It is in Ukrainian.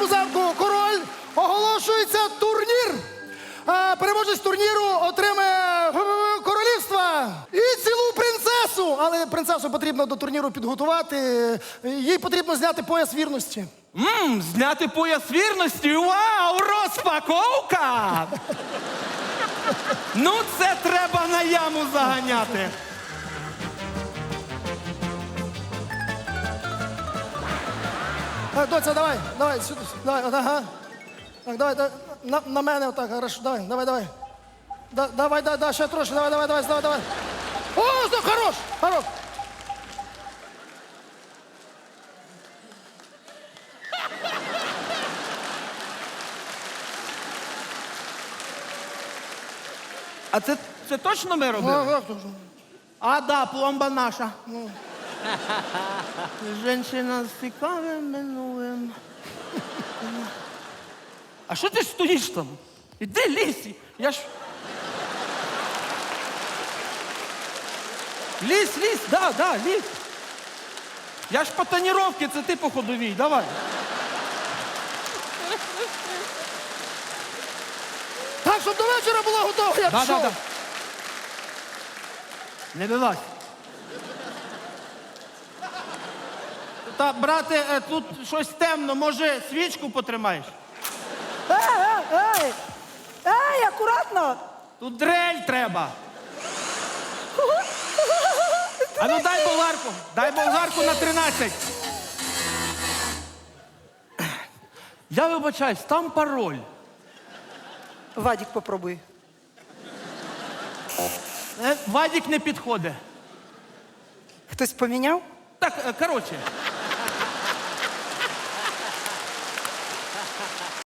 Височому замку король оголошується турнір. А, переможець турніру отримає королівства і цілу принцесу. Але принцесу потрібно до турніру підготувати. Їй потрібно зняти пояс вірності. Мм, зняти пояс вірності. Вау! Розпаковка! ну, це треба на яму заганяти. А, доця, давай, давай, сюди, давай, ага. Так, давай, давай, на, на мене отак, хорошо, давай, давай, давай. Да, давай, да, да, ще трошки, давай, давай, давай, давай, давай. О, ну, хорош, хорош. А це, це точно ми робили? Ага, дуже. А, да, пломба наша. Женщина з цікавим минулим. А що ти стоїш там? Іди лізь. Я ж. Лізь, лізь, да, да, лізь. Я ж по тоніровці, це ти по ходовій, давай. Так, щоб до вечора було готово, я Да, пішов. да, да. Не вилазь. Та, брате, е, тут щось темно, може свічку потримаєш? Ей, ей, ей! Ей, акуратно! Тут дрель треба. А ну дай болгарку, дай болгарку на 13. Я вибачаюсь, там пароль. Вадік, попробуй. Е, Вадік не підходить. Хтось поміняв? Так, е, коротше.